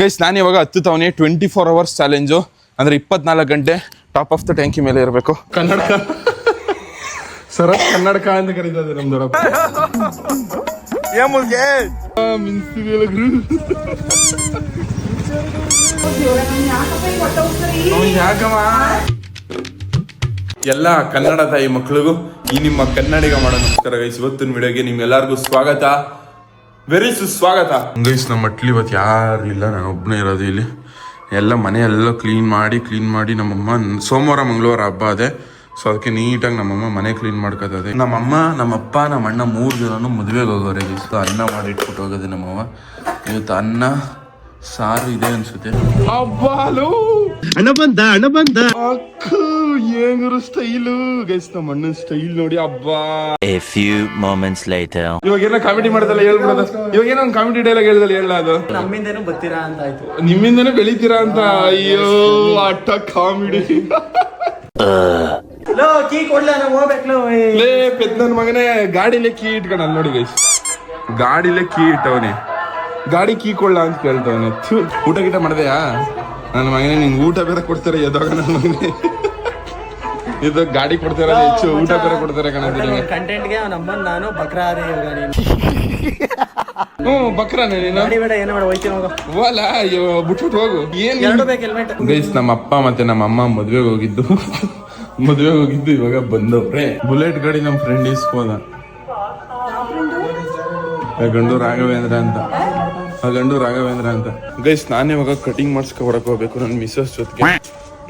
Guys ನಾನು ಇವಾಗ ಹತ್ತುತ್ತವನಿ ಟ್ವೆಂಟಿ ಫೋರ್ ಅವರ್ಸ್ ಚಾಲೆಂಜು ಅಂದ್ರೆ ಇಪ್ಪತ್ನಾಲ್ಕು ಗಂಟೆ ಟಾಪ್ ಆಫ್ ದ ಟ್ಯಾಂಕಿ ಮೇಲೆ ಇರಬೇಕು. ಕನ್ನಡಕ. ಸರ ಕನ್ನಡಕ ಅಂತ ಕರೀತದೆ ನಮ್ ದೊಡ್ಡಪ್ಪ. ಎಲ್ಲ ಕನ್ನಡ ತಾಯಿ ಮಕ್ಕಳಿಗೂ ಈ ನಿಮ್ಮ ಕನ್ನಡಿಗ ಮಾಡೋ ನಮಸ್ಕಾರ ಗೈಸ್ ಇವತ್ತಿನ ವಿಡಿಯೋಗೆ ನಿಮ್ಗೆಲ್ಲರಿಗೂ ಸ್ವಾಗತ. ವೆರಿ ಸುಸ್ವಾಗತ ಗೈಸ್ ನಮ್ಮ ಮಟ್ಲಿ ಇವತ್ತು ಯಾರು ಇಲ್ಲ, ನಾನು ಒಬ್ಬನೇ ಇರೋದು ಇಲ್ಲಿ. ಎಲ್ಲ ಮನೆ ಎಲ್ಲ ಕ್ಲೀನ್ ಮಾಡಿ ಕ್ಲೀನ್ ಮಾಡಿ ನಮ್ಮಮ್ಮ ಸೋಮವಾರ, ಮಂಗಳವಾರ ಹಬ್ಬ ಅದೇ. ಸೊ ಅದಕ್ಕೆ ನೀಟಾಗಿ ನಮ್ಮಮ್ಮ ಮನೆ ಕ್ಲೀನ್ ಮಾಡ್ಕೋತದೆ. ನಮ್ಮಮ್ಮ, ನಮ್ಮಪ್ಪ ನಮ್ಮ ಅಣ್ಣ ಮೂರು ಜನನು ಮದುವೆಗೆ ಹೋಗೋರೆ ಅನ್ನ ಮಾಡಿ ಇಟ್ಬಿಟ್ಟು ಹೋಗೋದೆ ನಮ್ಮವ್ವ. ಇವತ್ತು ಅನ್ನ ಸಾರು ಇದೆ ಅನ್ಸುತ್ತೆ. ಅಬ್ಬಾಲು! ಹಣ ಬಂದ ಅಣ್ಣ ಬಂದ. ಅಕ್ಕ ಹೆಂಗರು ಸ್ಟೈಲು? ಗೈಸ್ ನಮ್ಮ ಅಣ್ಣನ ಸ್ಟೈಲ್ ನೋಡಿ ಅಬ್ಬಾ! ಎ ಫ್ಯೂ ಮೊಮೆಂಟ್ಸ್ ಲೇಟರ್ ಇವಾಗ ಏನೋ ಕಾಮಿಡಿ ಮಾಡ್ದಲ್ಲ ಹೇಳ್ಬಿಡೋದು ಇವಾಗ ಏನೋ ಒಂದು ಕಾಮಿಡಿ ಡೈಲಾಗ್ ಹೇಳ್ದಲ್ಲ ಹೇಳ ಅದು? ನಮ್ಮಿಂದೇನು ಬರ್ತೀರಾ ಅಂತ ಆಯ್ತು. ನಿಮ್ಮಿಂದನೂ ಬೆಳಿತೀರಾ ಅಂತ? ಅಯ್ಯೋ ಅಟ್ಟ ಕಾಮಿಡಿ ಲೋ ಕೀ ಕೊಡ್ಲ ನಾವು ಹೋಗ್ಬೇಕು ಲೇ ಪೆದ್ ನನ್ ಮಗನೇ ಗಾಡಿಲೇ ಕೀ ಇಟ್ಕೊಂಡ ನೋಡಿ ಗೈಸ್ ಗಾಡಿಲೇ ಕೀ ಇಟ್ಟವನೆ. ಗಾಡಿ ಕೀ ಕೊಳ್ಳ ಅಂತ ಕೇಳ್ತಾನೆ ಊಟ ಗೀಟ ಮಾಡ್ದೆಯಾ? ನನ್ನ ಮಗನೇ ನಿಂಗೆ ಊಟ ಬೇರೆ ಕೊಡ್ತಾರೆ ಎದಾಗ ನನ್ನ ಮಗನೇ? ಇದು ಗಾಡಿ ಕೊಡ್ತಾರೆ ಹೆಚ್ಚು ಊಟ ಬೇರೆ ಕೊಡ್ತಾರೆ ಕಣ ನಿನಗೆ. ಕಂಟೆಂಟ್ಗೆ ನಮ್ಮನ್ನ ನಾನು ಇವಾಗ ನೀನು. ಹ್ಞೂ ಬಕ್ರಾನೆ ನೀನು? ಗಾಡಿ ಬೇಡ ಏನೋ ಬೇಡ ಹೋಯ್ತೀನಿ ಹೋಗೋ. ಹೋಲ ಅಯ್ಯೋ ಬಿಟ್ಬಿಟ್ಟು ಹೋಗು. ಏನು ಎರಡು ಬೇಕು ಹೆಲ್ಮೆಟ್ ಗೈಸ್ ನಮ್ಮ ಅಪ್ಪ ಮತ್ತೆ ನಮ್ಮ ಅಮ್ಮ ಮದ್ವೆಗೆ ಹೋಗಿದ್ದು. ಮದುವೆಗೆ ಹೋಗಿದ್ದು ಇವಾಗ ಬಂದವ್ರೆ. ಬುಲೆಟ್ ಗಾಡಿ ನಮ್ಮ ಫ್ರೆಂಡ್ ಇಸ್ಕೋದ. ಗಂಡು ರಾಘವೇಂದ್ರ ಅಂತ. ಆ ಗಂಡು ರಾಘವೇಂದ್ರ ಅಂತ. ಗೈಸ್ ನಾನು ಇವಾಗ ಕಟಿಂಗ್ ಮಾಡಿಸ್ಕೊ ಹೊರಕ್ ಹೋಗ್ಬೇಕು ನನ್ನ ಮಿಸ್ಸಸ್ ಜೊತೆಗೆ.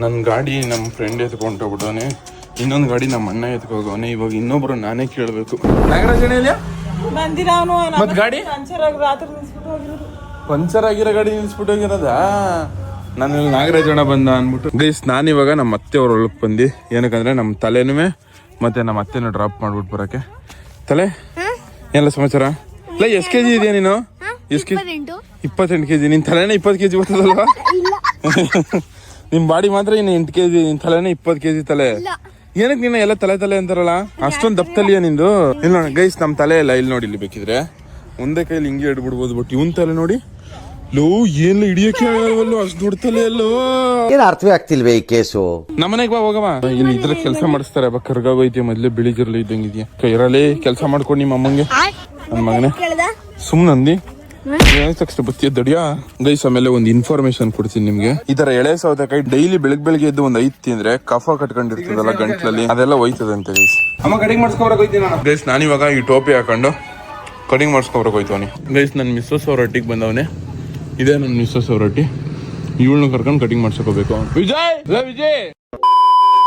ನನ್ನ ಗಾಡಿ ನಮ್ಮ ಫ್ರೆಂಡ್ ಎತ್ಕೊಂಡು ಹೋಗ್ಬಿಟ್ಟವನೆ ಇನ್ನೊಂದು ಗಾಡಿ ನಮ್ಮ ಅಣ್ಣ ಎತ್ಕೋಗವನೆ ಇವಾಗ ಇನ್ನೊಬ್ರು ನಾನೇ ಕೇಳಬೇಕು. ನಾಗರಾಜ್ ಮತ್ ಗಾಡಿ? ಪಂಚರ್ ಆಗಿ ರಾತ್ರಿ ನಿಲ್ಸ್ಬಿಟ್ಟು ಹೋಗಿರೋದು. ಪಂಚರ್ ಆಗಿರೋ ಗಾಡಿ ನಿಲ್ಸ್ಬಿಟ್ಟು ಹೋಗಿರೋದಾ? ನಾನು ಇಲ್ಲಿ ನಾಗರಾಜಣ್ಣ ಬಂದ ಅಂದ್ಬಿಟ್ಟು. ಗೈಸ್ ಇವಾಗ ನಮ್ಮ ಅತ್ತೆ ಅವ್ರ ಒಳಗೆ ಬಂದು. ಏನಕ್ಕಂದ್ರೆ ನಮ್ಮ ತಲೆನೂ ಮತ್ತೆ ನಮ್ಮ ಅತ್ತೆನ ಡ್ರಾಪ್ ಮಾಡ್ಬಿಟ್ಟು ಬರೋಕೆ ತಲೆ? ಎಲ್ಲ ಸಮಾಚಾರ? ಇಲ್ಲ ಎಷ್ಟು ಕೆ ಜಿ ಇದೆಯಾ ನೀನು? ಎಷ್ಟು ಇಪ್ಪತ್ತೆಂಟು. ಕೆ ಜಿ ನಿನ್ನ ತಲೆನೇ ಇಪ್ಪತ್ತು ಕೆ ಜಿ ಬರ್ತದಲ್ವಾ ನಿಮ್ಮ ಬಾಡಿ ಮಾತ್ರ ಇನ್ನು ಎಂಟು ಕೆ ಜಿ ನಿನ್ನ ತಲೆನೇ ಇಪ್ಪತ್ತು ಕೆ ಜಿ ತಲೆ ಏನಕ್ಕೆ ನಿನ್ನ ಎಲ್ಲ ತಲೆ ತಲೆ ಅಂತಾರಲ್ಲ? ಅಷ್ಟೊಂದು ದಪ್ಪ ತಲೆಯ ನಿಂದು? ಇಲ್ಲ ನೋಡಿ ಗೈಸ್ ನಮ್ಮ ತಲೆ ಇಲ್ಲ ಇಲ್ಲಿ ನೋಡಿ ಇಲ್ಲಿ ಬೇಕಿದ್ರೆ. ಒಂದೇ ಕೈಲಿ ಹಿಂಗೆ ಇಡ್ಬಿಡ್ಬೋದು ಬಟ್ ಇವನ್ ತಲೆ ನೋಡಿ. ಲೋ ಏನ್ ಹಿಡಿಯಕ್ಕೆ ಆಗಲ್ವಲ್ಲೋ ಅಷ್ಟು ದೊಡ್ಡ ತಲೆ ಅಲ್ಲೋ. ಏನ್ ಅರ್ಥವೇ ಆಗ್ತಿಲ್ವೇ ಈ ಕೇಸು? ನಮ್ಮನೆಗೆ ಬಾ ಹೋಗವಾ. ಇಲ್ಲಿ ಇದ್ರ ಕೆಲಸ ಮಾಡಿಸ್ತಾರೆ. ಬಾ ಕರ್ಗಾಗೋಯ್ತಿ ಮೊದ್ಲೇ ಬಿಳಿಜಿರ್ಲಿ ಇದ್ದಂಗಿದ್ಯಾ ಇದ್ದಂಗೆ ಇದೆಯಾ. ಕೈರಲ್ಲಿ ಕೆಲಸ ಮಾಡ್ಕೊಂಡು ನಿಮ್ಮ ಅಮ್ಮಂಗೆ ನನ್ನ ಮಗನೇ. ಸುಮ್ನೆ ಅಂದಿ. ತಕ್ಷಣ ಬತ್ತಿಯ ದಡಿಯಾ ಗೈಸ್ ಆಮೇಲೆ ಒಂದು ಇನ್ಫಾರ್ಮೇಶನ್ ಕೊಡ್ತೀನಿ ನಿಮ್ಗೆ. ಈ ತರ ಎಳೆ ಸೌತೆಕಾಯಿ ಡೈಲಿ ಬೆಳಗ್ ಬೆಳಗ್ಗೆ ಎದ್ದು ಒಂದ್ ಐದ್ ತಿಂದ್ರೆ ಕಫ ಕಟ್ಕೊಂಡಿರ್ತದಲ್ಲ ಗಂಟ್ಲಲ್ಲಿ? ಅದೆಲ್ಲ ಹೋಯ್ತದಂತೆ ಗೈಸ್. ಅಮ್ಮ ಕಟಿಂಗ್ ಮಾಡಿಸ್ಕೊಬರಕ್ ಹೋಯ್ತೀನಿ ನಾನು. ಇವಾಗ ನಾನಿವಾಗ ಈ ಟೋಪಿ ಹಾಕೊಂಡು ಕಟಿಂಗ್ ಮಾಡಿಸ್ಕೊಬ್ರಕ್ ಹೋಯ್ತವನಿ ಗೈಸ್ ನನ್ನ ಮಿಸ್ಸಸ್ ಅವ್ರ ಒಟ್ಟಿಗೆ ಬಂದವನೆ. ಇದೇ ನನ್ನ ಮಿಸ್ಸಸ್ ಅವ್ರ ಒಟ್ಟಿ. ಇವಳನ್ನ ಕರ್ಕೊಂಡು ಕಟಿಂಗ್ ಮಾಡ್ಸ್ಕೋಬೇಕು. ವಿಜಯ್! ವಿಜಯ್!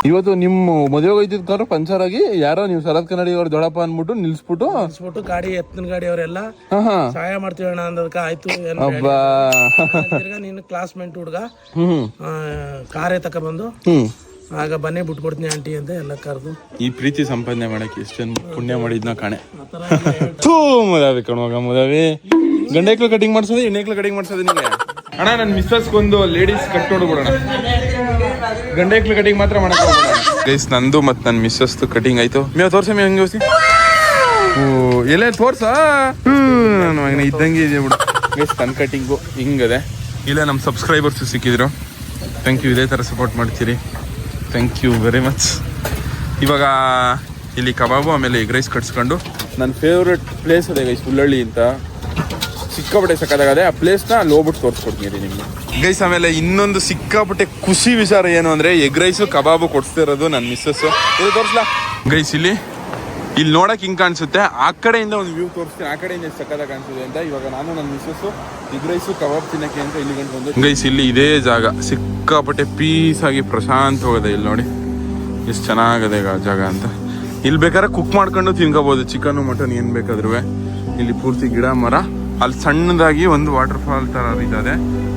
ಇವತ್ತು ನಿಮ್ಮ ಮದುವೆ ಹೋಯ್ತಿದ್ ಕಾರು ಪಂಚರ್ ಆಗಿ ಯಾರೋ ನೀವು ಶರತ್ ಕನ್ನಡಿ ಅವ್ರ ದೊಡಪ್ಪ ಅಂದ್ಬಿಟ್ಟು ನಿಲ್ಸ್ಬಿಟ್ಟು. ನಿಲ್ಸ್ಬಿಟ್ಟು ಗಾಡಿ ಎತ್ತಿನ ಗಾಡಿ ಅವರೆಲ್ಲ ಹಾ ಹಾ. ಸಹಾಯ ಮಾಡ್ತೀವಿ ಅಣ್ಣ ಅಂದದಕ್ಕ ಆಯ್ತು ಅಬ್ಬಾ. ನೀನು ಕ್ಲಾಸ್ಮೇಟ್ ಹುಡ್ಗ ಹ್ಮ್ ಕಾರೇ ತಕ ಬಂದು ಹ್ಮ್. ಆಗ ಬನ್ನಿ ಬಿಟ್ಕೊಡ್ತೀನಿ ಆಂಟಿ ಅಂತ ಎಲ್ಲ ಕರೆದು. ಈ ಪ್ರೀತಿ ಸಂಪಾದನೆ ಮಾಡಕ್ಕೆ ಎಷ್ಟು ಜನ ಪುಣ್ಯ ಮಾಡಿದ್ನ ಕಾಣೆ. ಥೂ ಮುದಾವಿ ಕಣವಾಗ ಮುದಾವಿ. ಗಂಡೆಕ್ಲು ಕಟಿಂಗ್ ಮಾಡ್ಸೋದು ಹೆಣ್ಣೈಕ್ಳು ಕಟಿಂಗ್ ಮಾಡ್ಸೋದು ನಿಮಗೆ ಅಣ್ಣ ನನ್ನ ಮಿಸ್ಸಸ್ಗೊಂದು ಲೇಡೀಸ್ ಕಟ್ ನೋಡ್ಬಿಡೋಣ. ಗಂಡೈಕ್ಳು ಕಟಿಂಗ್ ಮಾತ್ರ ಮಾಡಕ್ ಗೈಸ್ ನಂದು ಮತ್ತು ನನ್ನ ಮಿಸ್ಸಸ್ ಕಟಿಂಗ್ ಆಯ್ತು. ಮೇವ್ ತೋರ್ಸ ಮೇವ್ ಹಂಗೆ ಓ ಎಲ್ಲೇ ತೋರ್ಸ ನನ್ನ ಮಗನ ಇದ್ದಂಗೆ ಇದೆ ಬಿಡು. ಗೈಸ್ ನನ್ನ ಕಟಿಂಗು ಹಿಂಗದೆ. ಇಲ್ಲ ನಮ್ಮ ಸಬ್ಸ್ಕ್ರೈಬರ್ಸ್ ಸಿಕ್ಕಿದ್ರು. ಥ್ಯಾಂಕ್ ಯು ಇದೇ ಥರ ಸಪೋರ್ಟ್ ಮಾಡ್ತೀರಿ. ಥ್ಯಾಂಕ್ ಯು ವೆರಿ ಮಚ್ ಇವಾಗ ಇಲ್ಲಿ ಕಬಾಬು ಆಮೇಲೆ ಎಗ್ ರೈಸ್ ಕಟ್ಸ್ಕೊಂಡು. ನನ್ನ ಫೇವ್ರೆಟ್ ಪ್ಲೇಸ್ ಅದೇ ಗೈಸ್ ಹುಲ್ಲಳ್ಳಿ ಅಂತ. ಸಿಕ್ಕಾಪಟ್ಟೆ ಸಕ್ಕದಾಗದೆ ಆ ಪ್ಲೇಸ್ನ ಅಲ್ಲಿ ಹೋಗ್ಬಿಟ್ಟು ತೋರಿಸ್ಕೊಡ್ತೀನಿ ನಿಮ್ಗೆ. ಗೈಸ್, ಆಮೇಲೆ ಇನ್ನೊಂದು ಸಿಕ್ಕಾಪಟ್ಟೆ ಖುಷಿ ವಿಚಾರ ಏನು ಅಂದ್ರೆ ಎಗ್ ರೈಸು ಕಬಾಬು ಕೊಡ್ತಿರೋದು ನನ್ನ ಮಿಸ್ಸಸ್ ಇದು ತೋರಿಸ್ಲಾ? ಗೈಸ್, ಇಲ್ಲಿ ಇಲ್ಲಿ ನೋಡಕ್ ಹಿಂಗ್ ಕಾಣಿಸುತ್ತೆ. ಆ ಕಡೆಯಿಂದ ಒಂದು ವ್ಯೂ ತೋರಿಸ್ತೀನಿ. ಆ ಕಡೆಯಿಂದ ಸಕ್ಕದ ಕಾಣಿಸಿದೆ ಅಂತ ಇವಾಗ ನಾನು ನನ್ನ ಮಿಸ್ಸಸ್ ಎಗ್ ರೈಸು ಕಬಾಬ್ ತಿನ್ನಕ್ಕೆ ಅಂತ ಇಲ್ಲಿ ಗಂಟು ಬಂದು ಗೈಸ್, ಇಲ್ಲಿ ಇದೇ ಜಾಗ. ಸಿಕ್ಕಾಪಟ್ಟೆ ಪೀಸ್ ಆಗಿ ಪ್ರಶಾಂತವಾಗಿದೆ ಇಲ್ಲಿ ನೋಡಿ. ಎಷ್ಟು ಚೆನ್ನಾಗದೆ ಈಗ ಜಾಗ ಅಂತ. ಇಲ್ಲಿ ಬೇಕಾದ್ರೆ ಕುಕ್ ಮಾಡ್ಕೊಂಡು ತಿನ್ಕೋಬಹುದು ಚಿಕನ್ ಮಟನ್ ಏನ್ ಬೇಕಾದ್ರೂ ಇಲ್ಲಿ ಪೂರ್ತಿ ಗಿಡ, ಮರ. ಅಲ್ಲಿ ಸಣ್ಣದಾಗಿ ಒಂದು ವಾಟರ್ ಫಾಲ್ ತರ ಇದಾದೆ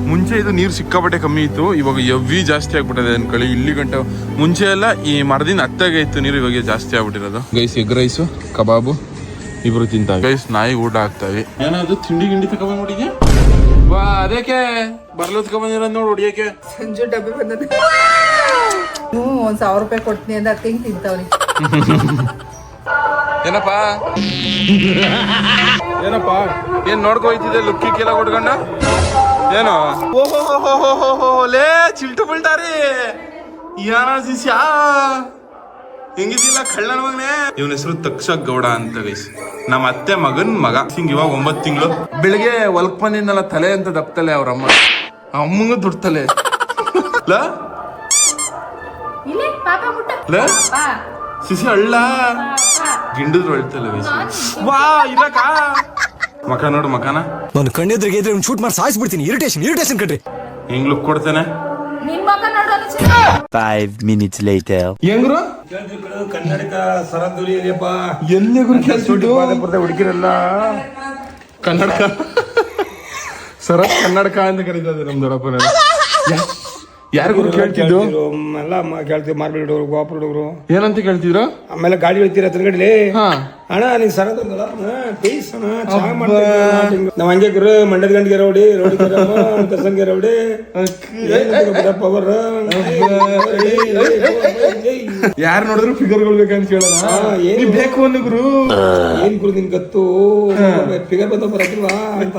ಮುಂಚೆ ಇದು ನೀರು ಸಿಕ್ಕಾಪಟ್ಟೆ ಕಮ್ಮಿ ಇತ್ತು. ಇವಾಗ ಎವ್ವಿ ಜಾಸ್ತಿ ಆಗ್ಬಿಟ್ಟಿದೆ ಅನ್ಕೊಳ್ಳಿ ಇಲ್ಲಿ ಗಂಟೆ ಮುಂಚೆ ಎಲ್ಲ ಈ ಮರದಿಂದ ಅತ್ತಾಗೆ ಇತ್ತು ನೀರು ಇವಾಗ ಜಾಸ್ತಿ ಆಗ್ಬಿಟ್ಟಿರೋದು. ಗೈಸ್ ಎಗ್ ರೈಸು ಕಬಾಬು ಇಬ್ರು ತಿಂತಾವೆ ಗೈಸ್ ನಾಯಿ ಊಟ ಆಗ್ತಾವೆ ಏನಾದ್ರು ತಿಂಡಿ ಗಿಂಡಿ ತಗೊಂಡ್ಬಿಟ್ಟಿದ್ಯಾ ವಾ ಅದಕ್ಕೆ ಬರ್ಲೋದ್ ಬಂದಿರೋದ್ ನೋಡಿ ಹೊಡಿಯಕ್ಕೆ. ಸಂಜೆ ಡಬ್ಬಿ ಬಂದದೆ ಹ್ಞೂ ಒಂದ್ ಸಾವಿರ ರೂಪಾಯಿ ಕೊಡ್ತೀನಿ ಅಂತ ಹಿಂಗೆ ತಿಂತಾವ್ರಿ ಏನಪ್ಪ? ಏನಪ್ಪ? ಏನ್ ನೋಡ್ಕೊ ಹೋಯ್ತಿದ್ದೆ ಲುಕ್ಕಿ ಕೆಲ ಕೊಟ್ಕೊಂಡ? ಏನು? ಲೇ ಚಿಲ್ಟು ಬೀಳ್ತಾರಿ ಶಿಷ್ಯ ಹೆಂಗಿದಿಲ್ಲ ಕಳ್ಳನ ಮಗನೇ? ಇವನ ಹೆಸರು ತಕ್ಷ ಗೌಡ ಅಂತ ಗೈಸ್. ನಮ್ಮ ಅತ್ತೆ ಮಗನ್ ಮಗ. ಹಿಂಗ್ ಇವಾಗ ಒಂಬತ್ತು ತಿಂಗಳು. ಬೆಳಿಗ್ಗೆ ಹೊಲ್ಕ್ ಬಂದಿದ್ನಲ್ಲ ತಲೆ ಅಂತ ದಪ್ತಲೆ ಅವ್ರ ಅಮ್ಮ. ಅಮ್ಮಂಗೂ ದುಡ್ಡು ತಲೆ ಲ? ಲ ಸಿಸಿ ಅಳ್ಳ. ಗಿಂಡದ್ರು ಅಳ್ತಲ್ಲ ಗೈಸ್. ವಾ ಇರಕ ಮಕ ನೋಡು ಮಕಾನ. ನಾನು ಕಣ್ಣೆದ್ರಿಗೆ ಇದ್ರೆ ಶೂಟ್ ಮಾಡಿ ಸಾಯಿಸ್ಬಿಡ್ತೀನಿ ಇರಿಟೇಷನ್ ಇರಿಟೇಷನ್ ಕಣ್ರಿ. ಹೆಂಗ್ ಲುಕ್ ಕೊಡ್ತಾನೆ. ನಿನ್ ಮಗ ನೋಡು Five minutes later. ಹೆಂಗ್ರು? ಕನ್ನಡಕ ಸರದುರಿ ಇದೆಯಪ್ಪ ಎಲ್ಲಿ ಹುಡುಗಿರಲ್ಲ ಕನ್ನಡಕ ಸರ ಕನ್ನಡಕ ಅಂತ ಕರೀತದೆ ನಮ್ ದೊಡ್ಡಪ್ಪನ ಯಾರು ಗುರು ಕೇಳ್ತಿದ್ದು? ಎಲ್ಲ ಕೇಳ್ತೀವಿ ಮಾರ್ಬಲ್ ಹುಡುಗರು ಗೋಪುರ ಹುಡುಗರು ಏನಂತ ಕೇಳ್ತಿದ್ರು? ಆಮೇಲೆ ಗಾಡಿ ಹೇಳ್ತೀರ ಗಡಿಲಿ ಹಾ. ಅಣ್ಣ ನೀನ್ ಪೀಸ್ ಅಣ್ಣ ಚಾ ಮಾಡ್ತೀವಿ ನಾವ್ ಹಂಗೆ ಗುರು ಮಂಡ್ಯದ ಗಂಡಿಗೆ ರೌಡಿ ರೋಡಿ ಕಸಂಗೆ ರೌಡಿ. ಪವರ್ ಯಾರು ನೋಡಿದ್ರು ಫಿಗರ್ಗಳು ಬೇಕಂತ ಕೇಳೋಣ? ಏನು? ನೀವ್ ಬೇಕು ಅನ್ನೋ ಗುರು. ಏನ್ ಗುರು ನಿನ್ ಗತ್ತು? ಫಿಗರ್ ಬಂದ ಬರತ್ತಿಲ್ವಾ ಅಂತ.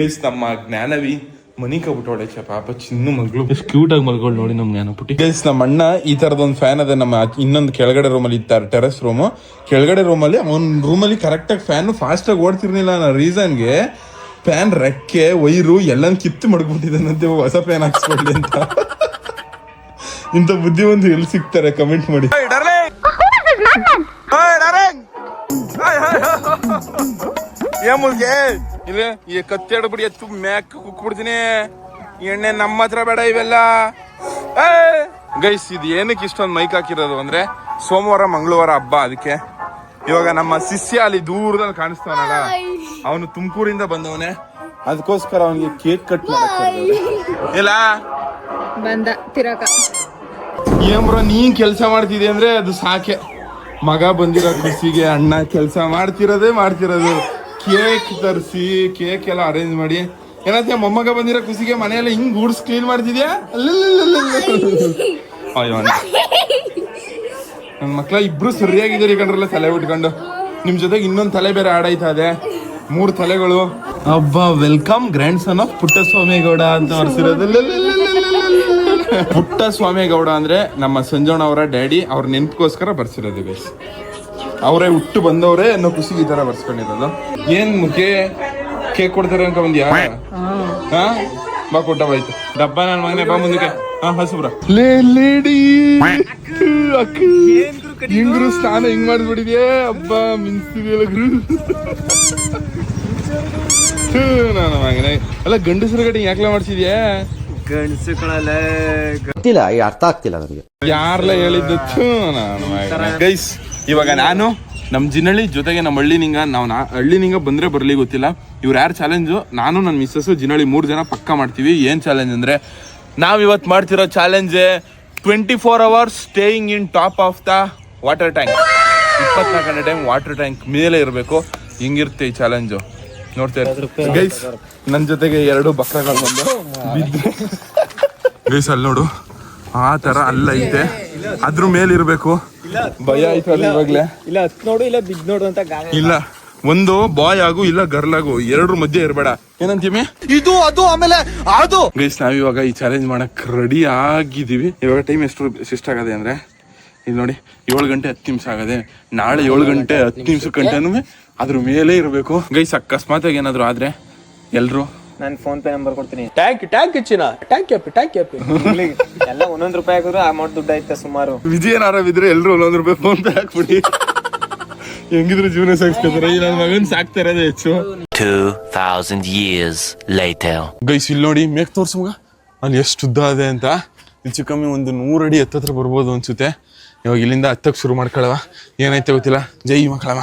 ಗೈಸ್ ನಮ್ಮ ಜ್ಞಾನವಿ ಮನಿ ಕಬಿಟ್ಟೋಳೆ ಚ ಪಾಪ ಚಿನ್ನು ಮಗಳು ಎಷ್ಟು ಕ್ಯೂಟ್ ಆಗಿ ಮಲ್ಗಳು ನೋಡಿ ನಮ್ಗೆ ಜ್ಞಾನ ಪುಟ್ಟಿ ಗೈಸ್ ನಮ್ಮ ಅಣ್ಣ ಈ ತರದ ಒಂದು ಫ್ಯಾನ್ ಅದ ನಮ್ಮ ಇನ್ನೊಂದು ಕೆಳಗಡೆ ರೂಮಲ್ಲಿ ಇತ್ತಾರೆ ಟೆರೆಸ್ ರೂಮ್ ಕೆಳಗಡೆ ರೂಮಲ್ಲಿ ಅವ್ನ ರೂಮಲ್ಲಿ ಕರೆಕ್ಟ್ ಆಗಿ ಫ್ಯಾನ್ ಫಾಸ್ಟ್ ಆಗಿ ಓಡ್ತಿರ್ಲಿಲ್ಲ ಅನ್ನೋ ರೀಸನ್ಗೆ ಫ್ಯಾನ್ ರೆಕ್ಕೆ ವೈರು ಎಲ್ಲನ್ ಕಿತ್ತು ಮಡ್ಬಿಟ್ಟಿದ್ದಾನಂತೆ ಹೊಸ ಫ್ಯಾನ್ ಹಾಕ್ಸ್ಕೊಳ್ಳಿ ಅಂತ ಇಂಥ ಬುದ್ಧಿ ಒಂದು ಎಲ್ಲಿ ಸಿಗ್ತಾರೆ ಕಮೆಂಟ್ ಮಾಡಿ ಏ ಮುಲ್ಗೆ ಇಲ್ಲ ಈ ಕತ್ತೆಡ್ ಬಿಡಿ ಎತ್ತು ಮ್ಯಾಕ್ ಕುಕ್ಬಿಡ್ತೀನಿ ಎಣ್ಣೆ ನಮ್ಮ ಹತ್ರ ಬೇಡ ಇವೆಲ್ಲ. ಗೈಸ್ ಇದು ಏನಕ್ಕೆ ಇಷ್ಟೊಂದು ಮೈಕ್ ಹಾಕಿರೋದು ಅಂದ್ರೆ ಸೋಮವಾರ ಮಂಗಳವಾರ ಹಬ್ಬ ಅದಕ್ಕೆ. ಇವಾಗ ನಮ್ಮ ಶಿಷ್ಯ ಅಲ್ಲಿ ದೂರದಲ್ಲಿ ಕಾಣಿಸ್ತಾನಲ್ಲ ಅವನು ತುಮಕೂರಿಂದ ಬಂದವನೇ. ಅದಕ್ಕೋಸ್ಕರ ಅವನಿಗೆ ಕೇಕ್ ಕಟ್ ಇಲ್ಲ? ಬಂದ ತಿರಕ. ನೀನ್ ಕೆಲಸ ಮಾಡ್ತಿದ್ದೆ ಅಂದ್ರೆ ಅದು ಸಾಕೆ. ಮಗ ಬಂದಿರೋ ಖುಷಿಗೆ ಅಣ್ಣ ಕೆಲಸ ಮಾಡ್ತಿರೋದೇ ಮಾಡ್ತಿರೋದು. ಕೇಕ್ ತರಿಸಿ, ಕೇಕ್ ಎಲ್ಲ ಅರೇಂಜ್ ಮಾಡಿ ಏನಂತ ಮೊಮ್ಮಗ ಬಂದಿರೋ ಖುಷಿಗೆ ಮನೆಯೆಲ್ಲ ಹಿಂಗ್ ಗೂಡ್ಸ್ ಕ್ಲೀನ್ ಮಾಡ್ತಿದ್ಯಾ. ಅಯ್ಯೋ ಮಕ್ಳ ಇಬ್ರು ಸರಿಯಾಗಿದ್ದಾರೆ ಕಣ್ರಲ್ಲ ತಲೆ ಬಿಟ್ಕೊಂಡು ನಿಮ್ ಜೊತೆಗೆ ಇನ್ನೊಂದ್ ತಲೆ ಬೇರೆ ಆಡಾಯ್ತಾ ಇದೆ ಮೂರ್ ತಲೆಗಳು ಹಬ್ಬ welcome grand son of Puttaswamygowda ಅಂತ ಬರ್ಸಿರೋದು ಪುಟ್ಟ ಸ್ವಾಮಿಗೌಡ ಅಂದ್ರೆ ನಮ್ಮ ಸಂಜೋಣ ಅವರ ಡ್ಯಾಡಿ ಅವ್ರ ನೆನ್ಪಿಗೋಸ್ಕರ ಬರ್ಸಿರೋದು ಗೈಸ್ ಅವರೇ ಹುಟ್ಟು ಬಂದವರೇ ಅನ್ನೋ ಖುಷಿಗೆ ಈ ತರ ಬರ್ಸ್ಕೊಂಡಿರೋದು. ಏನ್ ಮುಖೆ ಕೇಕ್ ಕೊಡ್ತಾರೆ ಅನ್ಕ ಬಂದ್ಯಾ ಹಾ? ಬಾ ಕೊಟ್ಟ ಬಾಯ್ತು ಡಬ್ಬ ನನ್ ಮಗನೇ ಬಾ ಮುಂದಕ್ಕೆ. ಹಾ ಹಸುಬ್ರ ಲೇ ಲೇಡಿ! ಅಕ್ಕ! ಹಿಂಗ್ರು ಸ್ನಾನ ಹಿಂಗ್ ಮಾಡ್ಬಿಟ್ಟಿದ್ಯ? ಅಬ್ಬ ಮಿನ್ಸಿದೆಯಲ್ಲ ಗುರು. ನಾನು ಮಗನೇ. ಅಲ್ಲ ಗಂಡಸರ ಕಡೆ ಯಾಕ್ಲ ಮಾಡ್ಸಿದ್ಯಾ? ಗೊತ್ತಿಲ್ಲ ಈ ಅರ್ಥ ಆಗ್ತಿಲ್ಲ ನನಗೆ. ಯಾರ್ಲ ಹೇಳಿದ್ದು? ಗೈಸ್ ಇವಾಗ ನಾನು ನಮ್ಮ ಜಿನಳ್ಳಿ ಜೊತೆಗೆ ನಮ್ಮ ಹಳ್ಳಿನಿಂಗ ನಾವು ನಾ ಹಳ್ಳಿನಿಂಗ ಬಂದರೆ ಬರಲಿ ಗೊತ್ತಿಲ್ಲ. ಇವ್ರು ಯಾರು ಚಾಲೆಂಜು ನಾನು ನನ್ನ ಮಿಸ್ಸಸ್ಸು ಜಿನಳ್ಳಿ ಮೂರು ಜನ ಪಕ್ಕ ಮಾಡ್ತೀವಿ. ಏನು ಚಾಲೆಂಜ್ ಅಂದರೆ, ನಾವು ಇವತ್ತು ಮಾಡ್ತಿರೋ challenge twenty four hours staying in top of the water tank ಇಪ್ಪತ್ನಾಲ್ಕು ಗಂಟೆ ಟೈಮ್ ವಾಟರ್ ಟ್ಯಾಂಕ್ ಮೇಲೆ ಇರಬೇಕು. ಹಿಂಗಿರುತ್ತೆ ಈ ಚಾಲೆಂಜು ನೋಡ್ತಾ ಗೈಸ್ ನನ್ನ ಜೊತೆಗೆ ಎರಡು ಬಕ್ರಗಳು ಬಂದು ಗೈಸ್ ಅಲ್ಲಿ ನೋಡು. ಆ ಥರ ಅಲ್ಲ ಐತೆ. ಅದ್ರ ಮೇಲೆ ಇರ್ಬೇಕು. ಭಯ ಆಯ್ತು ಅಲ್ಲಿ ಇವಾಗ್ಲೇ? ಇಲ್ಲ ಹತ್ ನೋಡು ಇಲ್ಲ ಬಿದ್ ನೋಡು ಅಂತ ಗಾಯ ಇಲ್ಲ ಒಂದು ಬಾಯ್ ಆಗು ಇಲ್ಲ ಗರ್ಲ್ ಆಗು ಎರಡ್ರ ಮಧ್ಯೆ ಇರಬೇಡ. ಏನಂತೀಮಿ ಇದು ಅದು ಆಮೇಲೆ ಅದು. ಗೈಸ್ ನಾವಿವಾಗ ಈ ಚಾಲೆಂಜ್ ಮಾಡಕ್ ರೆಡಿ ಆಗಿದೀವಿ ಇವಾಗ ಟೈಮ್ ಎಷ್ಟು ಸಿಸ್ಟ್ ಆಗದೆ ಅಂದ್ರೆ? ಇಲ್ಲಿ ನೋಡಿ ಏಳು ಗಂಟೆ ಹತ್ತು ನಿಮಿಷ ಆಗದೆ. ನಾಳೆ ಏಳು ಗಂಟೆ ಹತ್ತು ನಿಮಿಷ ಗಂಟೆನೂ ಅದ್ರ ಮೇಲೆ ಇರಬೇಕು. ಗೈಸ್ ಅಕಸ್ಮಾತ್ ಆಗಿ ಏನಾದ್ರು ಆದ್ರೆ ಎಲ್ರು ನಾನು ಫೋನ್ ಪೇ ನಂಬರ್ ಕೊಡ್ತೀನಿ. ಟ್ಯಾಂಕ್ ಟ್ಯಾಂಕ್ ಹೆಚ್ಚಿನ ಟ್ಯಾಂಕ್ ಯಾಪಿ ಟ್ಯಾಂಕ್ ಯಾಪಿ ಎಲ್ಲ ಒಂದೊಂದು ರೂಪಾಯಿ ಹಾಕಿದ್ರು ಅಮೌಂಟ್ ದುಡ್ಡು ಐತೆ ಸುಮಾರು? ವಿಜಯನಾರ ಬಿದ್ರೆ ಎಲ್ಲರೂ ಒಂದೊಂದು ರೂಪಾಯಿ ಫೋನ್ ಪೇ ಹಾಕ್ಬಿಡಿ. ಹೆಂಗಿದ್ರು ಜೀವನ ಸಾಗಿಸ್ಕೊತಾರೆ. ಈ ನನ್ನ ಮಗನ್ ಸಾಕ್ತಾ ಇರೋದೇ ಹೆಚ್ಚು. Two thousand years later. Guys ಇಲ್ಲಿ ನೋಡಿ ಮೇಕ್ ತೋರ್ಸು ಮಗ. ಅಲ್ಲಿ ಎಷ್ಟು ಉದ್ದ ಇದೆ ಅಂತ. ಹೆಚ್ಚು ಕಮ್ಮಿ ಒಂದು ನೂರಡಿ ಹತ್ತತ್ರ ಬರ್ಬೋದು ಅನ್ಸುತ್ತೆ. ಇವಾಗ ಇಲ್ಲಿಂದ ಹತ್ತಕ್ಕೆ ಶುರು ಮಾಡ್ಕೊಳವ ಏನೈತೆ ಗೊತ್ತಿಲ್ಲ. ಜೈ ಮಕ್ಕಳವ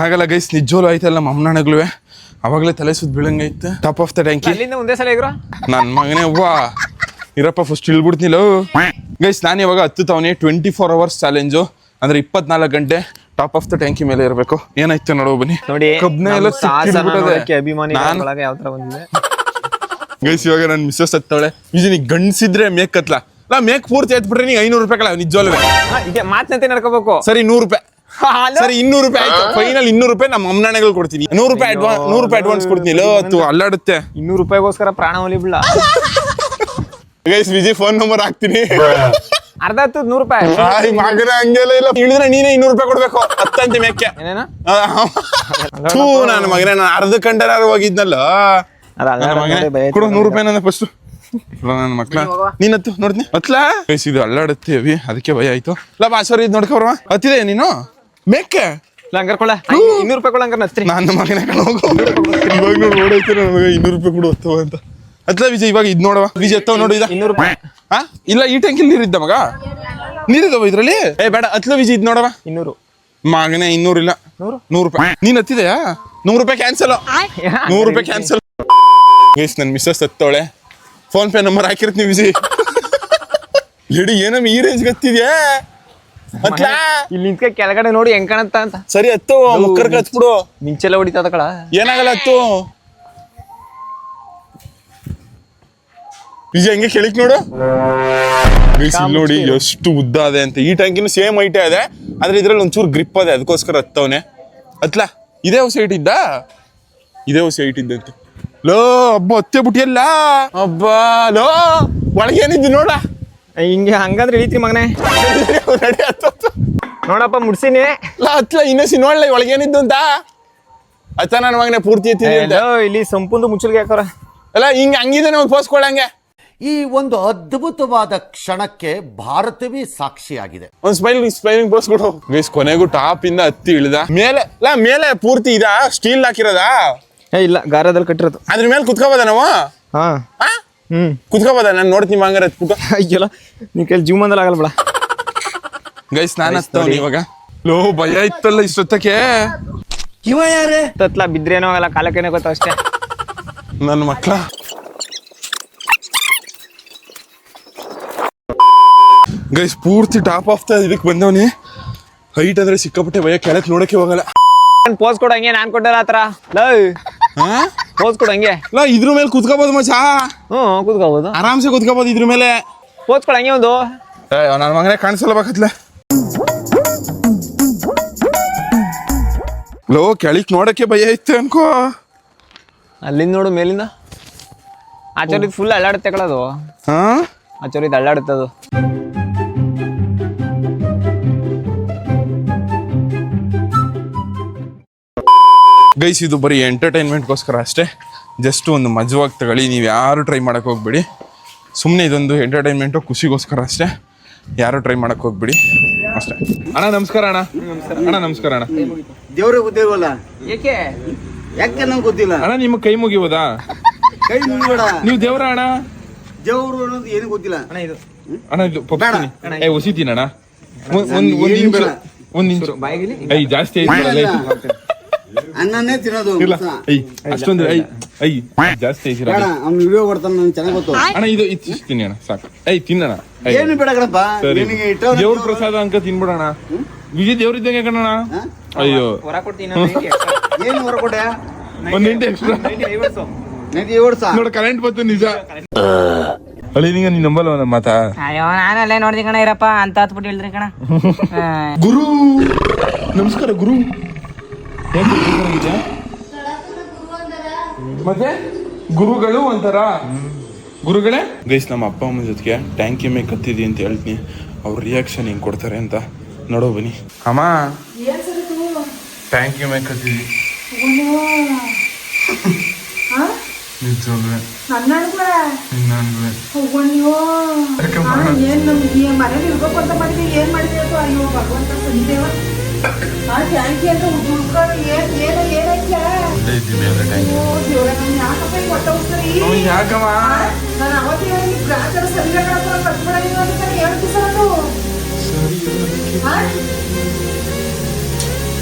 ಆಗಲ್ಲ ಗೈಸ್ ನಿಜೋಲು ಐತಲ್ಲ ನಮ್ಮ ಅವಾಗ್ಲೇ ತಲೆ ಸುತ್ತ ಬೀಳಂಗೈತೆ ಟಾಪ್ ಆಫ್ ದ ಟ್ಯಾಂಕಿ ಅಲ್ಲಿಂದ ಒಂದೇ ಸಲ ಇರೋ ನನ್ನ ಮಗನೇ ವಾ ಇರಪ್ಪ ಫಸ್ಟ್ ಇಳ್ಬಿಡ್ತಿಲ್ಲ ಗೈಸ್ ನಾನು ಇವಾಗ ಹತ್ತುತ್ತವನೇ ಟ್ವೆಂಟಿ ಫೋರ್ ಅವರ್ಸ್ ಚಾಲೆಂಜು ಅಂದ್ರೆ ಇಪ್ಪತ್ನಾಲ್ಕು ಗಂಟೆ ಟಾಪ್ ಆಫ್ ದ ಟ್ಯಾಂಕಿ ಮೇಲೆ ಇರಬೇಕು. ಏನಾಯ್ತು ನೋಡೋ ಬನ್ನಿ. ನೋಡಿ ಕಬ್ನ ಎಲ್ಲ ಸಿಕ್ಕಿದ್ಬಿಟ್ಟದೆ ಅಭಿಮಾನಿ ನಾನು ಯಾವ ತರ ಬಂದಿದೆ. ಗೈಸ್ ಇವಾಗ ನನ್ನ ಮಿಸ್ಸಸ್ ಹತ್ತವಳೆ. ವಿಜಿ ನೀ ಗಂಡ್ಸಿದ್ರೆ ಮೇಕ್ ಕತ್ಲ. ನಾ ಮೇಕ್ ಪೂರ್ತಿ ಎತ್ಬಿಟ್ರೆ ನೀ ಐನೂರು ರೂಪಾಯಿ ಕಲ ನಿಜವಲ್ಲ ಹಾ, ಇದೆ ಮಾತಿನಂತೆ ನಡ್ಕೋಬೇಕು. ಸರಿ ನೂರು ರೂಪಾಯಿ. ಸರಿ ಇನ್ನೂರು ರೂಪಾಯಿ ಆಯ್ತು. ಫೈನಲ್ ಇನ್ನೂರು ರೂಪಾಯಿ ನಮ್ಮ ಅಮ್ಮನಾಣೆಗಳು ಕೊಡ್ತೀನಿ. ನೂರು ರೂಪಾಯಿ ಅಡ್ವಾನ್ಸ್ ನೂರು ರೂಪಾಯಿ ಅಡ್ವಾನ್ಸ್ ಕೊಡ್ತೀನಿ. ಲೋ ಹತ್ತು ಅಲ್ಲಾಡುತ್ತೆ. ಇನ್ನೂರು ರೂಪಾಯಿಗೋಸ್ಕರ ಪ್ರಾಣ ಒಲಿಬಿಡ ಗೈಸ್ ವಿಜಯ್ ಫೋನ್ ನಂಬರ್ ಹಾಕ್ತೀನಿ. ಅರ್ಧ ಹತ್ತು ನೂರು ರೂಪಾಯಿ ಆಯ್ ಮಗನ ಹಂಗೆಲ್ಲ ಇಲ್ಲ. ಇಳಿದ್ರೆ ನೀನೇ ಇನ್ನೂರು ರೂಪಾಯಿ ಕೊಡ್ಬೇಕು. ಹತ್ತಂತೆ ಮೇಕ್ಕೆ ಏನೇನ? ಥೂ ನನ್ನ ಮಗನೇ ನಾನು ಅರ್ಧ ಕಂಡರಾರು ಹೋಗಿದ್ನಲ್ಲ. ಅದ ಅಲ್ಲ ನನ್ನ ಮಗನೇ. ಭಯ ಕೊಡು ನೂರು ರೂಪಾಯಿ ನನ್ನ ಫಸ್ಟ್ ನನ್ನ ಮಕ್ಳ. ನೀನ್ ಹತ್ತು ನೋಡ್ತೀನಿ. ಹತ್ಲಾ? ಗೈಸ್ ಇದು ಅಲ್ಲಾಡುತ್ತೆ ಅವಿ ಅದಕ್ಕೆ ಭಯ ಆಯ್ತು. ಇಲ್ಲ ಇದ್ ಇದು ನೋಡ್ಕೊಬ್ರವ ಹತ್ತಿದೆ ನೀನು? ಮೇಕ್ಕೆ ಲಂಗರ್ ಕೊಳ ಇನ್ನೂರು ರೂಪಾಯಿ ಕೊಡ ಹಂಗಾರ ನತ್ರಿ ನನ್ನ ಮಗನ ಕಣ ಹೋಗು. ಇವಾಗ ನೋಡಿ ನೋಡೈತೆ ನನಗೆ ಇನ್ನೂರು ರೂಪಾಯಿ ಕೊಡು ಹತ್ತವ ಅಂತ. ಅತ್ಲ ವಿಜಯ್ ಇವಾಗ ಇದ್ ನೋಡವ. ವಿಜಯ್ ಹತ್ತವ ನೋಡು ಇದ. ಇನ್ನೂರು ರೂಪಾಯಿ. ಹಾ ಇಲ್ಲ ಈ ಟ್ಯಾಂಕಿಲ್ ನೀರಿದ್ದ ಮಗ? ನೀರಿದವ ಇದ್ರಲ್ಲಿ? ಏ ಬೇಡ ಹತ್ಲ ವಿಜಯ್ ಇದ್ ನೋಡವ. ಇನ್ನೂರು. ಮಗನೇ ಇನ್ನೂರು ಇಲ್ಲ. ನೂರು? ರೂಪಾಯಿ. ನೀನ್ ಹತ್ತಿದೆಯಾ? ನೂರು ರೂಪಾಯಿ ಕ್ಯಾನ್ಸಲ್ ನೂರು ರೂಪಾಯಿ ಕ್ಯಾನ್ಸಲ್ ಗೈಸ್ ನನ್ನ ಮಿಸ್ಸಸ್ ಹತ್ತವಳೆ. ಫೋನ್ ಪೇ ನಂಬರ್ ಹಾಕಿರ್ತೀನಿ ವಿಜಯ್. ಲೇಡಿ ಏನಮ್ಮ ಈ ರೇಂಜ್ ಗತ್ತಿದ್ಯಾ? ಹತ್ಲಾ ಇಲ್ಲಿ ನಿಂತ್ಕ ಕೆಳಗಡೆ ನೋಡಿ ಹೆಂಗ್ ಕಾಣತ್ತ ಅಂತ. ಸರಿ ಹತ್ತು ಮುಕ್ಕರ್ ಹತ್ಬಿಡು ಮಿಂಚೆಲ್ಲ ಹೊಡಿತದ ಕಳ ಏನಾಗಲ್ಲ ಹತ್ತು ನಿಜ ಹಂಗೆ ಕೇಳಿಕ್ ನೋಡು. ನೋಡಿ ಎಷ್ಟು ಉದ್ದ ಅದೇ ಅಂತ. ಈ ಟ್ಯಾಂಕಿನ ಸೇಮ್ ಐಟೇ ಇದೆ ಆದ್ರೆ ಇದ್ರಲ್ಲಿ ಒಂಚೂರು ಗ್ರಿಪ್ ಅದೇ ಅದಕ್ಕೋಸ್ಕರ ಹತ್ತವನೆ. ಹತ್ಲಾ ಇದೇ ಹೊಸ ಐಟ್ ಇದ್ದ? ಇದೇ ಹೊಸ ಐಟ್ ಇದ್ದಂತೆ. ಲೋ ಹಬ್ಬ ಹತ್ತೆ ಬಿಟ್ಟಿಯಲ್ಲ ಹಬ್ಬ ಲೋ ಒಳಗೇನಿದ್ದು ನೋಡ ಹಿಂಗೆ ಹಂಗಂದ್ರೆ ಇಳಿತಿ ಮಗನೇ. ನೋಡಪ್ಪ ಮುಡ್ಸಿನಿ. ಅಲ್ಲ ಹತ್ಲ ಇನ್ನಸಿ ನೋಡ್ಲ ಒಳಗೆ ಏನಿದ್ದು ಅಂತ? ಅಚ್ಚ ನನ್ನ ಮಗನೇ ಪೂರ್ತಿ ಅಂತ? ಇಲ್ಲಿ ಸಂಪೂರ್ಣ ಮುಚ್ಚಲ್ಗೆ ಹಾಕೋರ. ಅಲ್ಲ ಹಿಂಗ ಹಂಗಿದೆ ಒಂದು ಪೋಸ್ ಕೊಡಂಗೆ ಈ ಒಂದು ಅದ್ಭುತವಾದ ಕ್ಷಣಕ್ಕೆ ಭಾರತವೇ ಸಾಕ್ಷಿಯಾಗಿದೆ. ಒಂದ್ ಸ್ಮೈಲ್ ಸ್ಮೈಲಿಂಗ್ ಪೋಸ್ ಕೊಡು. ಗೈಸ್ ಕೊನೆಗೂ ಟಾಪ್ ಇಂದ ಹತ್ತಿ ಇಳಿದ. ಮೇಲೆ ಇಲ್ಲ ಮೇಲೆ ಪೂರ್ತಿ ಇದ? ಸ್ಟೀಲ್ ಹಾಕಿರೋದ? ಏ ಇಲ್ಲ ಗಾರದಲ್ಲಿ ಕಟ್ಟಿರೋದು. ಅದ್ರ ಮೇಲೆ ಕುತ್ಕೋಬೋದ ನಾವು? ಹಾ. ಆ? ಹ್ಮ್. ಕುತ್ಕೋಬೋದ? ನಾನು ನೋಡ್ತೀನಿ ಹಂಗಾರೆ ಹತ್ಬಿಟ್ಟು ಅಯ್ಯಲ್ಲ ನಿನ್ ಕೈಲಿ ಜೀವನದಲ್ಲಿ ಆಗಲ್ಲ ಬಿಡ. ಗೈಸ್ ನಾನು ಹತ್ತವನಿ ಇವಾಗ. ಲೋ ಭಯ ಇತ್ತಲ್ಲ ಇಷ್ಟೊತ್ತಕ್ಕೆ. ತತ್ಲ ಬಿದ್ರೇನೋ ಆಗಲ್ಲ ಕಾಲಕ್ಕೇನೋ ಗೊತ್ತ ಅಷ್ಟೇ. ನನ್ನ ಮಕ್ಳ. ಗೈಸ್ ಪೂರ್ತಿ ಟಾಪ್ ಆಫ್ ದ ಇದಕ್ಕೆ ಬಂದವನಿ. ಹೈಟ್ ಅಂದ್ರೆ ಸಿಕ್ಕಾಪಟ್ಟೆ ಭಯ ಕೆಳಕ್ ನೋಡಕ್ಕೆ ಹೋಗಲ್ಲ. ಪೋಸ್ ಕೊಡಂಗೆ ಹಂಗೆ ನಾನ್ ಕೊಟ್ಟಲ್ಲ ಆತರ ಲವ್ ಹಾ? ಪೋಸ್ ಕೊಡು ಹಂಗೆ. ಇಲ್ಲ ಇದ್ರ ಮೇಲೆ ಕುತ್ಕೋಬೋದು ಮಚಾ ಹ್ಞೂ ಕೂತ್ಕೋಬೋದು. ಆರಾಮ್ಸೆ ಕುತ್ಕೋಬೋದು ಇದ್ರ ಮೇಲೆ. ಪೋಸ್ ಕೊಡು ಹಂಗೆ ಒಂದು. ನನ್ನ ಮಗನೇ ಕಾಣಿಸಲ್ಲ ಬೇಕತ್ಲೆ ಲೋ ಕೆಳಕ್ ನೋಡಕ್ಕೆ ಭಯ ಇತ್ತು ಅನ್ಕೋ. ಅಲ್ಲಿಂದ ನೋಡು ಮೇಲಿಂದ. ಆಚರಿದ್ ಫುಲ್ ಅಲ್ಲಾಡುತ್ತೆ ಕಳದು ಹಾ? ಆಚರಿದ್ ಅಲ್ಲಾಡುತ್ತೆ ಅದು. ಗೈಸ್ ಇದು ಬರೀ ಎಂಟರ್ಟೈನ್ಮೆಂಟ್ಗೋಸ್ಕರ ಅಷ್ಟೇ. ಜಸ್ಟ್ ಒಂದು ಮಜವಾಗಿ ತಗೊಳ್ಳಿ ನೀವು ಯಾರು ಟ್ರೈ ಮಾಡೋಕ್ಕೆ ಹೋಗ್ಬೇಡಿ. ಸುಮ್ಮನೆ ಇದೊಂದು ಎಂಟರ್ಟೈನ್ಮೆಂಟು ಖುಷಿಗೋಸ್ಕರ ಅಷ್ಟೇ. ಯಾರು ಟ್ರೈ ಮಾಡಕ್ಕೆ ಹೋಗ್ಬೇಡಿ. ಅಷ್ಟೇ. ಅಣ್ಣ ನಮಸ್ಕಾರ ಅಣ್ಣ. ಅಣ್ಣ ನಮಸ್ಕಾರ ಅಣ್ಣ. ದೇವ್ರಿಗೆ ಗೊತ್ತಿಲ್ವಲ್ಲ ಏಕೆ? ಯಾಕೆ ನಂಗೆ ಗೊತ್ತಿಲ್ಲ? ಅಣ್ಣ ನಿಮ್ಮ ಕೈ ಮುಗಿಬೋದಾ? ಕೈ ಮುಗಿಬೇಡ. ನೀವು ದೇವ್ರ ಅಣ್ಣ? ದೇವ್ರು ಅನ್ನೋದು ಏನು ಗೊತ್ತಿಲ್ಲ. ಅಣ್ಣ ಇದು. ಅಣ್ಣ ಇದು ಏ ಹೊಸಿತೀನಿ ಅಣ್ಣ ಒಂದು ಒಂದ್ ಒಂದು ನಿಮಿಷ. ಒಂದ್ ಬಾಯಿಗಿಲಿ ಐ ಜಾಸ್ತಿ ಐತಿ ಅನ್ನನೇ ತಿನ್ನೋದು ಇಲ್ಲ. ಐ ಅಷ್ಟೊಂದು ಐ ಐ ಜಾಸ್ತಿ ಐತಿರ ಅವ್ನ ವಿಡಿಯೋ ಕೊಡ್ತಾನೆ ನನ್ಗೆ ಚೆನ್ನಾಗಿ ಗೊತ್ತು. ಅಣ್ಣ ಇದು ಇಚ್ಚಿಸ್ತೀನಿ ಅಣ್ಣ ಸಾಕು. ಐ ತಿನ್ನಣ. ಏನು ಬೇಡ ಕಣಪ್ಪ ನಿನಗೆ ಇಟ್ಟವ್ನ ದೇವ್ರ ದೇವ್ರು- ಪ್ರಸಾದ ಅಂಕ ತಿನ್ಬಿಡಣ ವಿಜಯ್ ದೇವ್ರಿದ್ದಂಗೆ ಕಣಣ ಅಯ್ಯೋ. ಹೊರ ಕೊಡ್ತೀನಿ ಏನು ಹೊರ ಕೊಟ್ಟೆ? ಒಂದ್ ನಿಂಟೆ ಎಕ್ಸ್ಟ್ರಾ ನೋಡಿ ಏಳು ಸಾ ನೋಡ ಕರೆಂಟ್ ಬಂತು ನಿಜ. ಅಳಿ ನಿಂಗ ನೀನ್ ನಂಬಲ್ಲ ನಮ್ಮ ಮಾತಾ? ಅಯ್ಯೋ ನಾನಲ್ಲೇ ನೋಡ್ದಿ ಕಣ ಇರಪ್ಪ ಅಂತ ಹತ್ಬಿಟ್ಟು ಹೇಳಿದ್ರಿ ಕಣ. ಗುರು. ನಮಸ್ಕಾರ ಗುರು? ಮತ್ತೆ? ಗುರುಗಳು ಒಂಥರ. ಗುರುಗಳೇ? ಗೈಸ್ ನಮ್ಮ ಅಪ್ಪ ಅಮ್ಮನ ಜೊತೆಗೆ ಟ್ಯಾಂಕಿ ಮೇಲೆ ಕತ್ತಿದಿ ಅಂತ ಹೇಳ್ತೀನಿ. ಅವ್ರ ರಿಯಾಕ್ಷನ್ ಹಿಂಗೆ ಕೊಡ್ತಾರೆ ಅಂತ ನೋಡೋ ಬನ್ನಿ. ಅಮ್ಮ ಟ್ಯಾಂಕಿ ಮೇ ಕತ್ತಿದಿ ನಿಜವಾಗ್ಲೇ. ಏನ್ ನಮ್ಗೆ ಮನೇಲಿ ಇರ್ಬೇಕು ಅಂತ ಮಾಡಿದ್ವಿ ಏನ್ ಮಾಡಿದ್ವಿ ಅಯ್ಯೋ ಭಗವಂತ ಸಂದೇವ ಯಾಕಮ್ಮ? ನಾನು ಅವತ್ತು ಹೇಳಿ ಗ್ರಾಹಕರ ಸರಿ ಕಟ್ಬಿಡ ಅಂತ ಹೇಳ್ತಿ ಸರ್ ಅದು.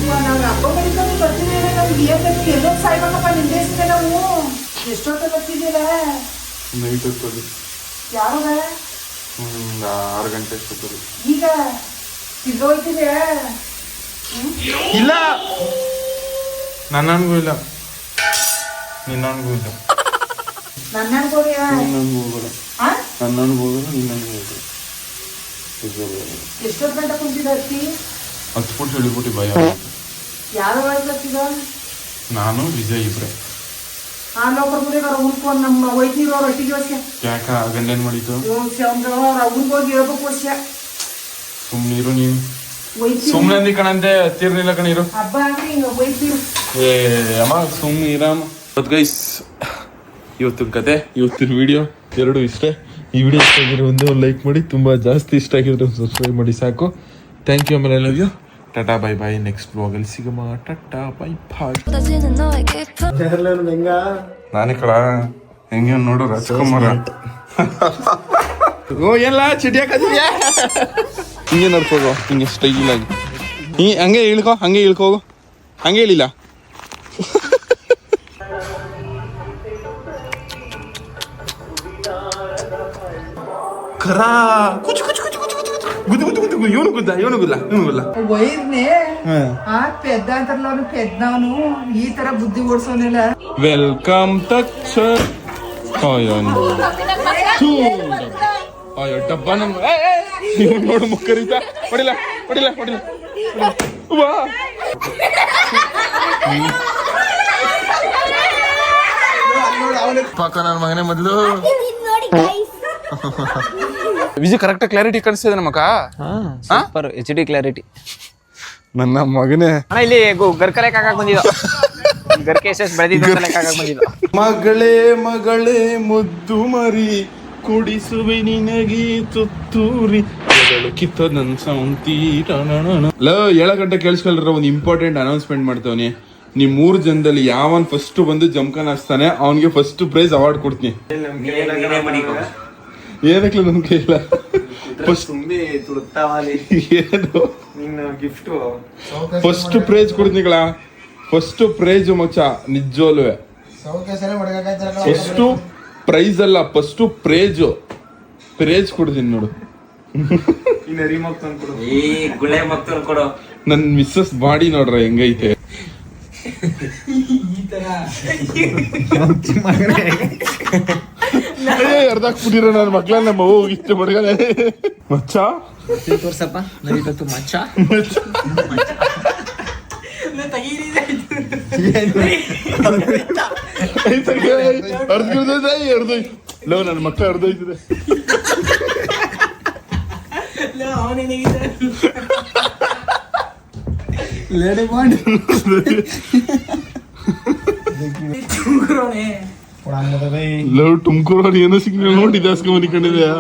ನಾವು ಹಬ್ಬ ಬರೀಕೊಂಡು ಬರ್ತೀವಿ ನಮ್ಗೆ ಏನ್ ಬೇಕು ಎಲ್ಲೋ ಸಾಯ್ಬೇಕಪ್ಪ ನಿಂದೆ ನಾವು. ಎಷ್ಟೊತ್ತ ಬರ್ತಿದ್ದೀರ? ನೈಟ್ ಹೊತ್ತಲ್ಲಿ. ಯಾವಾಗ? ಆರು ಗಂಟೆ ಅಷ್ಟೊತ್ತಲ್ಲಿ ಈಗ? ತಿರ್ಗೋಯ್ತಿದೆ ಇಲ್ಲ. ನನ್ನನ್ಗೂ ಇಲ್ಲ. ನಿನ್ನನ್ಗೂ ಇಲ್ಲ. ನನ್ನ ಅನ್ಕೋರಿಯ ನನ್ನನ್ಗೂ ಹೋಗಲ್ಲ ಎಷ್ಟೊತ್ತು ಗಂಟೆ ಕುಂತಿದ್ದ ಇಳಿಬಿಟ್ಟು ಭಯ. ಯಾರು ನಾನು ವಿಜಯ್ ಇಬ್ರೆ. ಆ ಲೋಕರ್ ಮುರಿಗಾರ ಉಳ್ಕೊಂಡು ನಮ್ಮ ವೈದ್ಯರು ಒಟ್ಟಿಗೆ ವರ್ಷ ಯಾಕ ಗಂಡೇನ್ ಮಾಡಿದ್ದು? ಅವ್ರಿಗೆ ಹೋಗಿ ಹೇಳ್ಬೇಕು ವರ್ಷ ಸುಮ್ನಿರು ನೀನು. ಅಂದಿ ಕಣಂತೆ ಹತ್ತಿರ್ಲಿಲ್ಲ ಕಣಿರು ಏ ಅಮ್ಮ ಸುಮ್ಮನೆ ಇರಾಮ. ಗೈಸ್ ಇವತ್ತಿನ ಕತೆ ಇವತ್ತಿನ ವಿಡಿಯೋ ಎರಡು ಇಷ್ಟೇ. ಈ ವಿಡಿಯೋ ಇಷ್ಟ ಆಗಿರೋ ಒಂದು ಲೈಕ್ ಮಾಡಿ ತುಂಬ ಜಾಸ್ತಿ ಇಷ್ಟ ಆಗಿದ್ರೆ ಸಬ್ಸ್ಕ್ರೈಬ್ ಮಾಡಿ ಸಾಕು. ಥ್ಯಾಂಕ್ ಯು ಆಮೇಲೆ love you Tata bye bye next ಬ್ಲಾಗಲ್ಲಿ ಸಿಗಮ್ಮ. ಟಾಟಾ ಬೈ ಬಾಯ್ ನಾನೇ ಕಳ ಹೆಂಗೆ ನೋಡು ರಾಜಕುಮಾರ. ಓ ಎಲ್ಲ ಚಿಡಿಯಾಕದಿದ್ಯಾ ಹಿಂಗೆ ನಡ್ಕೋಗೋ ಹಿಂಗೆ ಸ್ಟೈಲ್ ಆಗಿ. ಹಿಂಗೆ ಹಂಗೆ ಇಳ್ಕೋ ಹಂಗೆ ಇಳ್ಕೋಗು ಹಂಗೆ ಹೇಳಿಲ್ಲ. ಕರ ಕುಚ್ ಕುಚ್ ಕುಚ್ ಕುಚ್ ಕುಚ್ ಕುಚ್. ಗುದ್ದು ಗುದ್ದು ಗುದ್ದು ಗುದ್ದು. ಇವನು ಗುದ್ದ ಇವನು ಗುಲ್ಲ ಇವನು ಗುಲ್ಲ ವೈರ್ನೆ ಆ ಪೆದ್ದ ಅಂತಾರಲ್ಲ ಅವನು ಪೆದ್ದವನು ಈ ತರ ಬುದ್ಧಿ ಓಡಿಸೋನಿಲ್ಲ. ವೆಲ್ಕಮ್ ಟಚ್ ಅಯ್ಯೋ. ಅಯ್ಯೋ ಡಬ್ಬ ನಮ್ಮ ಇವ್ನು ನೋಡು ಮುಕ್ಕರಿತ ಹೊಡಿಲ್ಲ ಹೊಡಿಲ್ಲ ಹೊಡಿಲ್ಲ. ವಾ. ಪಾಕ ನನ್ನ ಮಗನೇ ಮೊದಲು. ವಿಜಯ್ ಕರೆಕ್ಟ್ ಕ್ಲಾರಿಟಿ ಕಾಣಿಸ್ತಿದೆ ನಮ್ಮಕ್ಕ ಸೂಪರ್ ಎಚ್ ಡಿ ಕ್ಲಾರಿಟಿ ನನ್ನ ಮಗನೇ. ಅಣ್ಣ ಇಲ್ಲಿ ಗರ್ಕರೆ ಗರ್ಕಲೆ ಕಾಕಾಕ್ ಬಂದಿದ್ದು. ಗರ್ಕೆ ಎಸ್ ಬೆಳೆದಿದ್ದು ಹಾಕಕ್ ಬಂದಿದ್ದು. ಮಗಳೇ ಮಗಳೇ ಮುದ್ದು ಮರಿ. ಕುಡಿಸುವೆ ನಿನಗೆ ತುತ್ತೂರಿ. ಕಿತ್ತ ನನ್ ಸೌಂತಿ ಲೋ ಏಳ ಗಂಟೆ ಕೇಳಿಸ್ಕೊಳ್ರ ಒಂದು ಇಂಪಾರ್ಟೆಂಟ್ ಅನೌನ್ಸ್ಮೆಂಟ್ ಮಾಡ್ತವನಿ. ನಿಮ್ ಮೂರ್ ಜನದಲ್ಲಿ ಯಾವನ್ ಫಸ್ಟ್ ಬಂದು ಜಮ್ಕನ್ ಹಾಕ್ತಾನೆ ಅವನಿಗೆ ಫಸ್ಟ್ ಪ್ರೈಸ್ ಅವಾರ್ಡ್ ಕೊಡ್ತೀನಿ. ಏನಕ್ಕೆ ನಮ್ ಕೈಲ ಏನು? ಫಸ್ಟ್ ಪ್ರೈಸ್ ಕೊಡ್ತೀನಿಗಳ ಫಸ್ಟ್ ಪ್ರೈಸ್ ಮಚ್ಚ ನಿಜೋಲ್ವೇ ಫಸ್ಟ್ ಪ್ರೈಸ್ ಅಲ್ಲ ಫಸ್ಟ್ ಪ್ರೇಜ್ ಪ್ರೇಜ್ ಕೊಡ್ತೀನಿ ನೋಡು. ನನ್ ಮಿಸ್ಸಸ್ ಬಾಡಿ ನೋಡ್ರ ಹೆಂಗೈತೆ? ಏ, ಅರ್ಧ ಕುಡಿರೋ ನನ್ನ ಮಕ್ಳ ನಮ್ಮ ಅವ್ವ ಇಷ್ಟ ಮಡ್ಗನೆ ಮಚ್ಚ? ತೋರ್ಸಪ್ಪ ನೈಟತ್ತು ಮಚ್ಚ. ಅರ್ಧ ಅರ್ಧ ಲವ್ ನನ್ನ ಮಕ್ಳ ಅರ್ಧ ಐತಿದೆ ಲವ್ ತುಮಕೂರು ಏನೋ ಸಿಗ್ಲಿ ನೋಡಿ ಜಾಸ್ತಿ ಮನಿಕೊಂಡಿದ್ಯಾ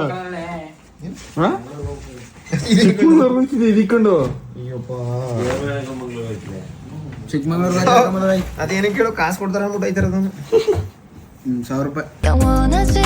ಚಿಕ್ಕಮಂಗ್ಳೂರ್ದಾಗ ಅದೇನು ಕೇಳೋ ಕಾಸು ಕೊಡ್ತಾರ ಅಂದ್ಬಿಟ್ಟು ಐತರ ಅದನ್ನು ಸಾವಿರ ರೂಪಾಯಿ. 영원하지